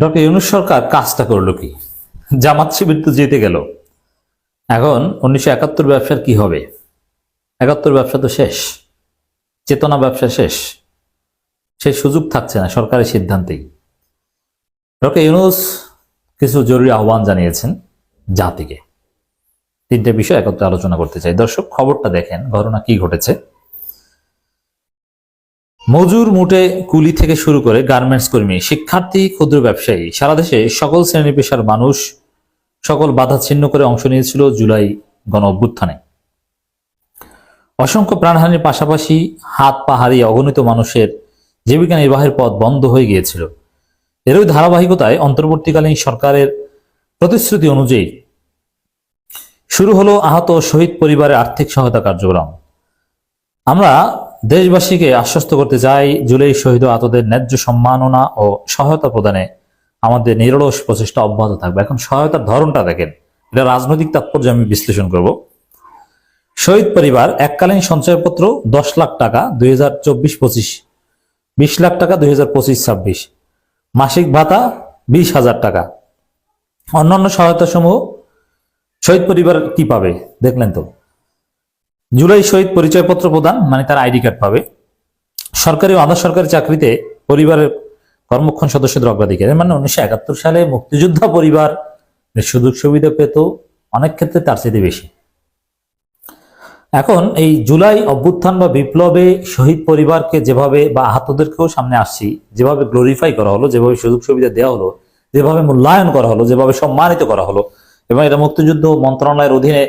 Doctor Yunus সরকার কাজটা করল কি? জামাত শিবির তো জিতে গেল। এখন উনিশশো একাত্তর ব্যবসার কি হবে? একাত্তর ব্যবসা তো শেষ। চেতনা ব্যবসা শেষ। সেই সুযোগ থাকছে না সরকারের সিদ্ধান্তেই। ডক্টর ইউনুস কিছু জরুরি আহ্বান জানিয়েছেন জাতিকে। তিনটে বিষয় একত্রে আলোচনা করতে চাই। দর্শক, খবরটা দেখেন, ঘটনা কি ঘটেছে। মজুর মুটে কুলি থেকে শুরু করে গার্মেন্টস কর্মী, শিক্ষার্থী, ক্ষুদ্র ব্যবসায়ী, সারা দেশে সকল শ্রেণি পেশার মানুষ সকল বাধা ছিন্ন করে অংশ নিয়েছিল জুলাই গণ অভ্যুত্থানে। অসংখ্য প্রাণহানির পাশাপাশি হাত পা হারিয়ে অগণিত মানুষের জীবিকা নির্বাহের পথ বন্ধ হয়ে গিয়েছিল। এরই ধারাবাহিকতায় অন্তর্বর্তীকালীন সরকারের প্রতিশ্রুতি অনুযায়ী শুরু হলো আহত শহীদ পরিবারের আর্থিক সহায়তা কার্যক্রম। আমরা দেশবাসীকে আশ্বস্ত করতে চাই জুলাই শহীদ আতদের ন্যায্য সম্মাননা ও সহায়তা প্রদানে আমাদের নিরলস প্রচেষ্টা অব্যাহত থাকবে। এখন সহায়তার ধরনটা দেখেন। এটা রাজনৈতিক তাৎপর্য আমি বিশ্লেষণ করব। শহীদ পরিবার, এককালীন সঞ্চয়পত্র দশ লাখ টাকা, দুই হাজার চব্বিশ পঁচিশ, বিশ লাখ টাকা, দুই হাজার পঁচিশ, ছাব্বিশ। মাসিক ভাতা বিশ হাজার টাকা। অন্যান্য সহায়তা সমূহ শহীদ পরিবার কি পাবে? দেখলেন তো। জুলাই শহীদ পরিচয়পত্র প্রদান মানে তার আইডি কার্ড পাবে। সরকারি ও আধা সরকারি চাকরিতে পরিবারের কর্মক্ষণ সদস্যদের অগ্রাধিকার মানে উনিশশো একাত্তর সালে মুক্তিযোদ্ধা পরিবার সুযোগ সুবিধা পেত, অনেক ক্ষেত্রে তার চেয়ে বেশি। এখন এই জুলাই অভ্যুত্থান বা বিপ্লবে শহীদ পরিবারকে যেভাবে বা আহতদেরকেও সামনে আসছি, যেভাবে গ্লোরিফাই করা হলো, যেভাবে সুযোগ সুবিধা দেওয়া হলো, যেভাবে মূল্যায়ন করা হলো, যেভাবে সম্মানিত করা হলো, এবং এটা মুক্তিযুদ্ধ মন্ত্রণালয়ের অধীনে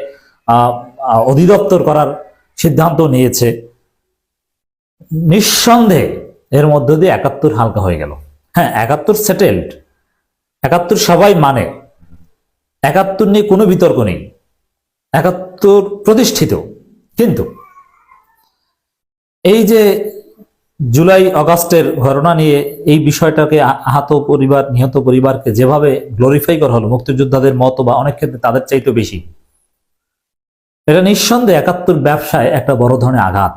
অধিদপ্তর করার সিদ্ধান্ত নিয়েছে। নিঃসন্দেহে এর মধ্য দিয়ে একাত্তর হালকা হয়ে গেল। হ্যাঁ একাত্তর সেটেলড একাত্তর সবাই মানে একাত্তর নিয়ে কোনো বিতর্ক নেই। একাত্তর প্রতিষ্ঠিত। কিন্তু এই যে জুলাই অগাস্টের ঘটনা নিয়ে এই বিষয়টাকে আহত পরিবার, নিহত পরিবারকে যেভাবে গ্লোরিফাই করা হলো, মুক্তিযোদ্ধাদের মতো বা অনেক ক্ষেত্রে তাদের চাইতে বেশি এটা নিঃসন্দেহে একাত্তর ব্যবসায় একটা বড় ধরনের আঘাত।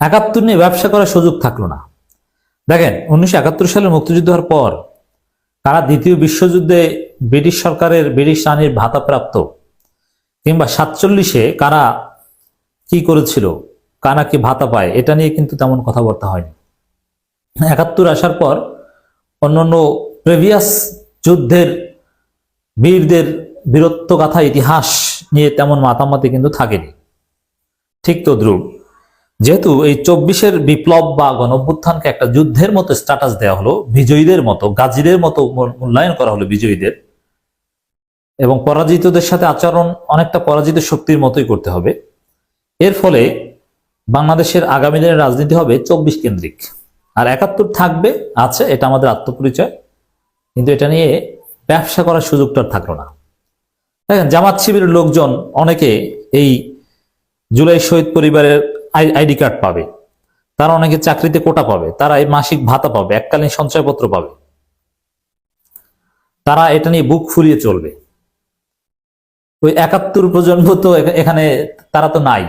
একাত্তর নিয়ে ব্যবসা করার সুযোগ থাকল না। দেখেন, উনিশশো একাত্তর সালে মুক্তিযুদ্ধ হওয়ার পর তারা দ্বিতীয় বিশ্বযুদ্ধে ব্রিটিশ সরকারের, ব্রিটিশ রানীর ভাতাপ্রাপ্ত কিংবা সাতচল্লিশে কারা কি করেছিল, কারা কি ভাতা পায়, এটা নিয়ে কিন্তু তেমন কথাবার্তা হয়নি। একাত্তর আসার পর অন্যান্য প্রেভিয়াস যুদ্ধের বীরদের বীরত্ব গাথা ইতিহাস নিয়ে তেমন মাতামাতি কিন্তু থাকেনি। ঠিক তো ধ্রুব, যেহেতু এই চব্বিশের বিপ্লব বা গণভ্যুত্থানকে একটা যুদ্ধের মতো স্ট্যাটাস দেওয়া হলো, বিজয়ীদের মতো, গাজীদের মতো মূল- মূল্যায়ন করা হলো বিজয়ীদের, এবং পরাজিতদের সাথে আচরণ অনেকটা পরাজিত শক্তির মতোই করতে হবে। এর ফলে বাংলাদেশের আগামী দিনের রাজনীতি হবে চব্বিশ কেন্দ্রিক। আর একাত্তর থাকবে, আছে, এটা আমাদের আত্মপরিচয়, কিন্তু এটা নিয়ে ব্যবসা করার সুযোগটা থাকল না। দেখেন, জামাত শিবিরের লোকজন অনেকে এই জুলাই শহীদ পরিবারের আইডি কার্ড পাবে। তারা অনেকে চাকরিতে কোটা পাবে। তারা এই মাসিক ভাতা পাবে, এককালীন সঞ্চয়পত্র পাবে। তারা এটা নিয়ে বুক ফুরিয়ে চলবে। ওই একাত্তর প্রজন্ম তো এখানে তারা তো নাই।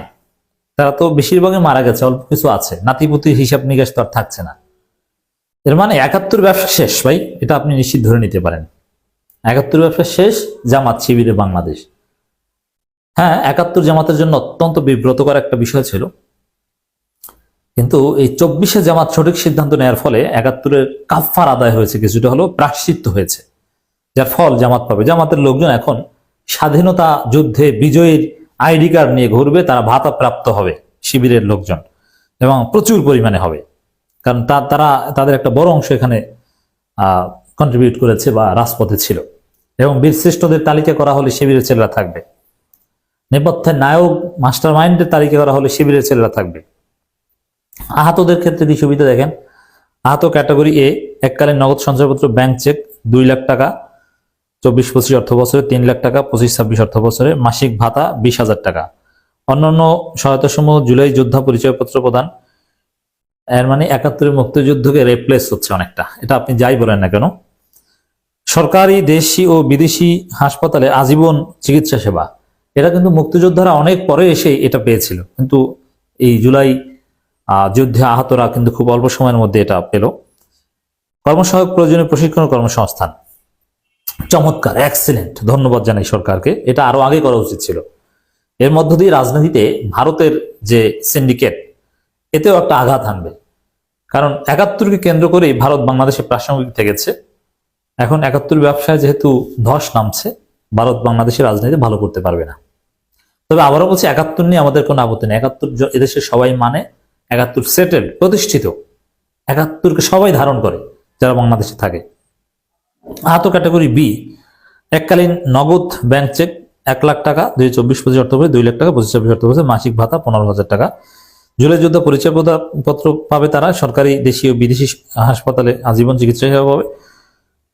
তারা তো বেশিরভাগই মারা গেছে, অল্প কিছু আছে। নাতিপুতির হিসাব নিকাশ তো আর থাকছে না। এর মানে একাত্তর ব্যবসা শেষ, ভাই। এটা আপনি নিশ্চিত ধরে নিতে পারেন। একাত্তর ব্যবসা শেষ, জামাত শিবিরে বাংলাদেশ। হ্যাঁ একাত্তর জামাতের জন্য অত্যন্ত বিব্রতকর একটা বিষয় ছিল। কিন্তু এই চব্বিশে জামাত সঠিক সিদ্ধান্ত নেওয়ার ফলে একাত্তরের কাফার আদায় হয়েছে, কিছুটা হলো প্রাশ্চিত্য হয়েছে। যার ফল জামাত পাবে। জামাতের লোকজন এখন স্বাধীনতা যুদ্ধে বিজয়ীর আইডি কার্ড নিয়ে ঘুরবে, তারা ভাতা প্রাপ্ত হবে শিবিরের লোকজন এবং প্রচুর পরিমাণে হবে। কারণ তারা, তাদের একটা বড় অংশ এখানে কন্ট্রিবিউট করেছে বা রাজপথে ছিল। এবং বীরশ্রেষ্ঠদের তালিকা করা হলে শিবিরের ছেলেরা থাকবে। নেপথ্যের নায়ক মাস্টার মাইন্ডের তালিকা করা হলে শিবিরের ছেলেরা থাকবে। আহতদের ক্ষেত্রে কি সুবিধা দেখেন? আহত ক্যাটাগরি এ, এককালীন নগদ সঞ্চয়পত্র, ব্যাংক চেক দুই লাখ টাকা, চব্বিশ পঁচিশ অর্থ বছরে তিন লাখ টাকা, পঁচিশ ছাব্বিশ অর্থ বছরে মাসিক ভাতা বিশ হাজার টাকা। অন্যান্য সহায়তা সমূহ জুলাই যোদ্ধা পরিচয়পত্র প্রদান। এর মানে একাত্তরের মুক্তিযুদ্ধকে রেপ্লেস হচ্ছে অনেকটা। এটা আপনি যাই বলেন না কেন সরকারি, দেশি ও বিদেশি হাসপাতালে আজীবন চিকিৎসা সেবা। এটা কিন্তু মুক্তিযোদ্ধারা অনেক পরে এসে এটা পেয়েছিল। কিন্তু এই জুলাই যুদ্ধে আহতরা কিন্তু খুব অল্প সময়ের মধ্যে এটা পেল। কর্মসহায়ক প্রয়োজনীয় প্রশিক্ষণ কর্মসংস্থান। চমৎকার এক্সিলেন্ট ধন্যবাদ জানাই সরকারকে। এটা আরও আগে করা উচিত ছিল। এর মধ্য দিয়ে রাজনীতিতে ভারতের যে সিন্ডিকেট এতেও একটা আঘাত আনবে কারণ একাত্তরকে কেন্দ্র করেই ভারত বাংলাদেশে প্রাসঙ্গিক থেকেছে। এখন একাত্তর ব্যবসায় যেহেতু ধস নামছে, ভারত বাংলাদেশের রাজনীতি ভালো করতে পারবে না। তবে আবারও বলছি, একাত্তর নিয়ে আমাদের কোনো আপত্তি নেই। একাত্তর এদেশে সবাই মানে একাত্তর সেটেল, প্রতিষ্ঠিত। একাত্তরকে সবাই ধারণ করে যারা বাংলাদেশে থাকে। আহত ক্যাটাগরি বি, এককালীন নগদ ব্যাংক চেক এক লাখ টাকা, দুই চব্বিশ পঁচিশ অর্থ দুই লাখ টাকা, পঁচিশ চব্বিশ অর্থ মাসিক ভাতা পনেরো হাজার টাকা। জুলাই যুদ্ধ পরিচয় পত্র- পত্র পাবে তারা, সরকারি দেশীয় বিদেশি হাসপাতালে আজীবন চিকিৎসা সেবা পাবে।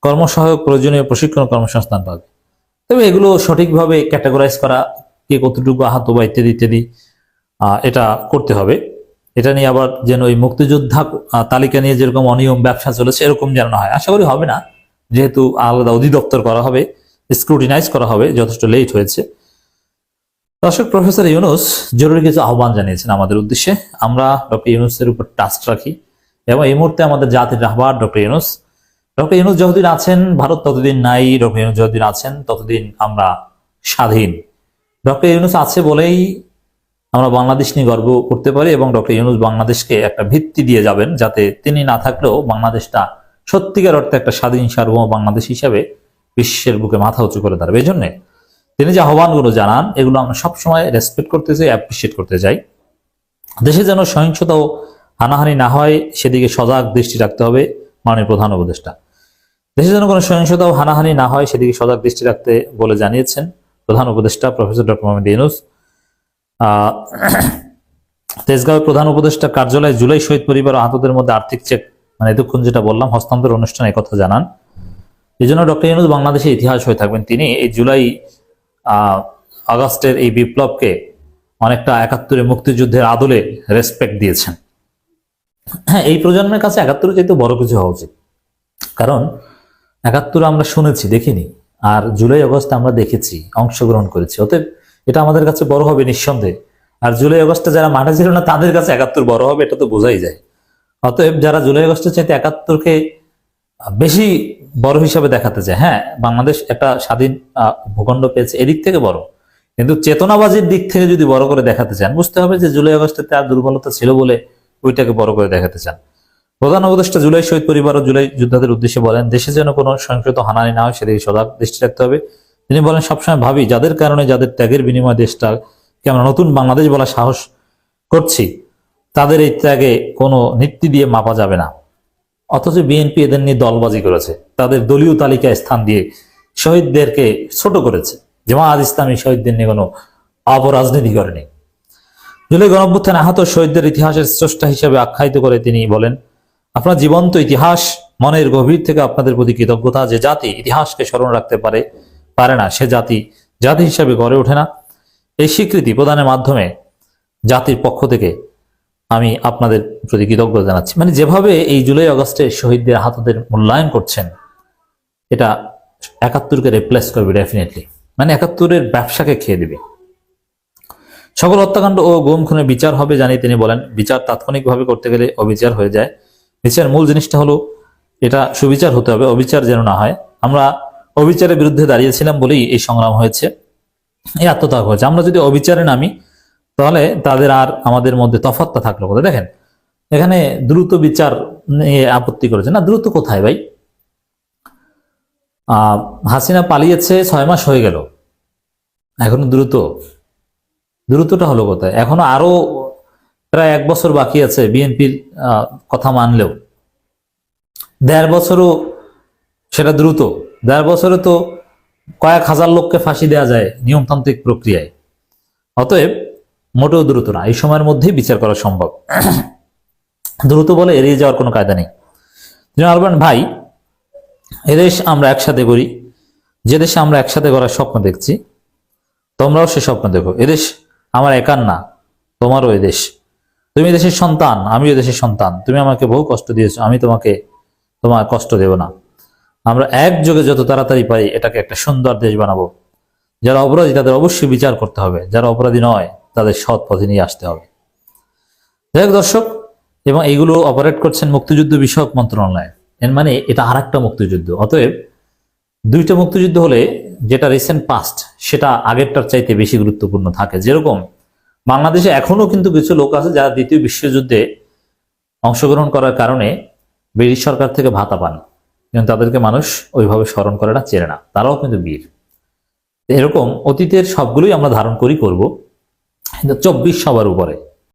কর্মসহায়ক প্রয়োজনীয় প্রশিক্ষণ কর্মসংস্থান পাবে। তবে এগুলো সঠিকভাবে ক্যাটাগরাইজ করা, কে কতটুকু আহত বা ইত্যাদি ইত্যাদি এটা করতে হবে। এটা নিয়ে আবার যেন ওই মুক্তিযোদ্ধা তালিকা নিয়ে যেরকম অনিয়ম, ব্যবসা চলেছে, এরকম যেন না হয়। আশা করি হবে না। যেহেতু আলাদা অধিদপ্তর করা হবে স্ক্রুটিনাইজ করা হবে, যথেষ্ট লেট হয়েছে। দর্শক, প্রফেসর ইউনুস জরুরি কিছু আহ্বান জানিয়েছেন আমাদের উদ্দেশ্যে। আমরা ডক্টর ইউনুসের উপর ট্রাস্ট রাখি এবং এই মুহূর্তে আমাদের জাতির রাহবার ডক্টর ইউনুস ডক্টর ইউনুস যতদিন আছেন, ভারত ততদিন নাই, ডক্টর ইউনুস যতদিন আছেন, ততদিন আমরা স্বাধীন। ডক্টর ইউনুস আছে বলেই আমরা বাংলাদেশ নিয়ে গর্ব করতে পারি এবং ডক্টর ইউনুস বাংলাদেশকে একটা ভিত্তি দিয়ে যাবেন যাতে তিনি না থাকলেও বাংলাদেশটা সত্যিকার অর্থে একটা স্বাধীন, সার্বভৌম বাংলাদেশ হিসাবে বিশ্বের বুকে মাথা উঁচু করে দাঁড়াবে। এই জন্যে তিনি যে আহ্বানগুলো জানান, এগুলো আমরা সবসময় রেসপেক্ট করতে চাই অ্যাপ্রিসিয়েট করতে চাই। দেশে যেন সহিংসতা ও হানাহানি না হয়, সেদিকে সজাগ দৃষ্টি রাখতে হবে মাননীয় প্রধান উপদেষ্টা। দেশে যেন কোনো সহিংসতা ও হানাহানি না হয়, সেদিকে সজাগ দৃষ্টি রাখতে বলে জানিয়েছেন প্রধান উপদেষ্টা প্রফেসর ডক্টর মোহাম্মদ ইউনুস। তেজগাঁওয়ের প্রধান উপদেষ্টা কার্যালয়ে জুলাই শহীদ পরিবার আহতদের মধ্যে আর্থিক চেক মানে এতক্ষণ যেটা বললাম, হস্তান্তর অনুষ্ঠানে কথা জানান। এই জন্য ডক্টর ইউনুস বাংলাদেশে ইতিহাস হয়ে থাকবেন। তিনি এই জুলাই আগস্টের এই বিপ্লবকে অনেকটা একাত্তরে মুক্তিযুদ্ধের আদলে রেসপেক্ট দিয়েছেন। হ্যাঁ এই প্রজন্মের কাছে একাত্তরে যেহেতু বড় কিছু হওয়া উচিত। কারণ একাত্তর আমরা শুনেছি, দেখিনি। আর জুলাই, আগস্টে আমরা দেখেছি, অংশগ্রহণ করেছি। অতএব এটা আমাদের কাছে বড় হবে নিঃসন্দেহে। আর জুলাই, আগস্টে যারা মাঠে ছিল না, তাদের কাছে একাত্তর বড় হবে, এটা তো বোঝাই যায়। অতএব যারা জুলাই, আগস্টের চাইতে একাত্তরকে বেশি বড় হিসাবে দেখাতে চায় হ্যাঁ বাংলাদেশ একটা স্বাধীন ভূখণ্ড পেয়েছে, এদিক থেকে বড়। কিন্তু চেতনাবাজির দিক থেকে যদি বড় করে দেখাতে চান, বুঝতে হবে যে জুলাই আগস্টে তার দুর্বলতা ছিল বলে ওইটাকে বড় করে দেখাতে চান। প্রধান উপদেষ্টা জুলাই শহীদ পরিবার ও জুলাই যোদ্ধাদের উদ্দেশ্যে বলেন, দেশে যেন কোনো সংকট হানানি না হয়, সেদিকে সজাগ দৃষ্টি রাখতে হবে। তিনি বলেন, সবসময় ভাবি, যাদের কারণে, যাদের ত্যাগের বিনিময়ে দেশটাকে আমরা নতুন বাংলাদেশ বলা সাহস করছি, তাদের এই ত্যাগে কোনো নীতি দিয়ে মাপা যাবে না। অথচ বিএনপি এদের নিয়ে দলবাজি করেছে, তাদের দলীয় তালিকায় স্থান দিয়ে শহীদদেরকে ছোট করেছে। জামায়াত ইসলামী শহীদদের নিয়ে কোনো অপরাজনীতি করেনি। জুলাই গণঅভ্যুত্থানে আহত শহীদদের ইতিহাসের স্রষ্টা হিসেবে আখ্যায়িত করে তিনি বলেন আপনার জীবন্ত ইতিহাস মনের গভীর থেকে আপনাদের প্রতি কৃতজ্ঞতা যে জাতি ইতিহাসকে স্মরণ রাখতে পারে পারে না, সে জাতি জাতি হিসাবে গড়ে ওঠে না। এই স্বীকৃতি প্রদানের মাধ্যমে জাতির পক্ষ থেকে আমি আপনাদের প্রতি কৃতজ্ঞতা জানাচ্ছি। মানে যেভাবে এই জুলাই আগস্টে শহীদদের আহতদের মূল্যায়ন করছেন, এটা একাত্তরকে রিপ্লেস করবে ডেফিনেটলি মানে একাত্তরের ব্যবসাকে খেয়ে দিবে। সকল হত্যাকাণ্ড ও গুম খুনের বিচার হবে জানিয়ে তিনি বলেন, বিচার তাৎক্ষণিকভাবে করতে গেলে অবিচার হয়ে যায়। বিচার মূল জিনিসটা হলো, এটা সুবিচার হতে হবে, অবিচার যেন না হয়। আমরা অবিচারের বিরুদ্ধে দাঁড়িয়েছিলাম বলেই এই সংগ্রাম হয়েছে। এই আত্মত্যাগ হয়েছে। আমরা যদি অবিচারে নামি, তাহলে তাদের আর আমাদের মধ্যে তফাৎটা থাকল কোথায়? দেখেন, এখানে দ্রুত বিচার নিয়ে আপত্তি করেছে। না, দ্রুত কোথায় ভাই? হাসিনা পালিয়েছে ছয় মাস হয়ে গেল। এখনও দ্রুত। দ্রুতটা হলো কোথায়? এখনও আরও প্রায় এক বছর বাকি আছে বিএনপির কথা মানলেও। দেড় বছরও সেটা দ্রুত। দেড় বছরে তো কয়েক হাজার লোককে ফাঁসি দেওয়া যায় নিয়মতান্ত্রিক প্রক্রিয়ায়। অতএব মোটেও দ্রুত না, এই সময়ের মধ্যেই বিচার করা সম্ভব। দ্রুত বলে এড়িয়ে যাওয়ার কোনো কায়দা নেই। যিনি বলবেন ভাই এদেশ আমরা একসাথে করি যে দেশে আমরা একসাথে করার স্বপ্ন দেখছি, তোমরাও সে স্বপ্ন দেখো। এদেশ আমার একার না, তোমারও এদেশ তুমি দেশের সন্তান, আমিও দেশের সন্তান। তুমি আমাকে বহু কষ্ট দিয়েছ, আমি তোমাকে তোমার কষ্ট দেব না। আমরা একযোগে যত তাড়াতাড়ি পারি এটাকে একটা সুন্দর দেশ বানাবো। যারা অপরাধী, তাদের অবশ্যই বিচার করতে হবে। যারা অপরাধী নয়, তাদের সৎ পথে নিয়ে আসতে হবে। যাই দর্শক, এবং এইগুলো অপারেট করছেন মুক্তিযুদ্ধ বিষয়ক মন্ত্রণালয়। এর মানে এটা আর একটা মুক্তিযুদ্ধ। অতএব দুইটা মুক্তিযুদ্ধ হলে যেটা রিসেন্ট পাস্ট সেটা আগেরটার চাইতে বেশি গুরুত্বপূর্ণ থাকে। যেরকম বাংলাদেশে এখনও কিন্তু কিছু লোক আছে যারা দ্বিতীয় বিশ্বযুদ্ধে অংশগ্রহণ করার কারণে ব্রিটিশ সরকার থেকে ভাতা পান। কিন্তু তাদেরকে মানুষ ওইভাবে স্মরণ করে না, চেনে না। তারাও কিন্তু বীর। এরকম অতীতের সবগুলোই আমরা ধারণ করি, করব। কিন্তু চব্বিশ সবার উপরে।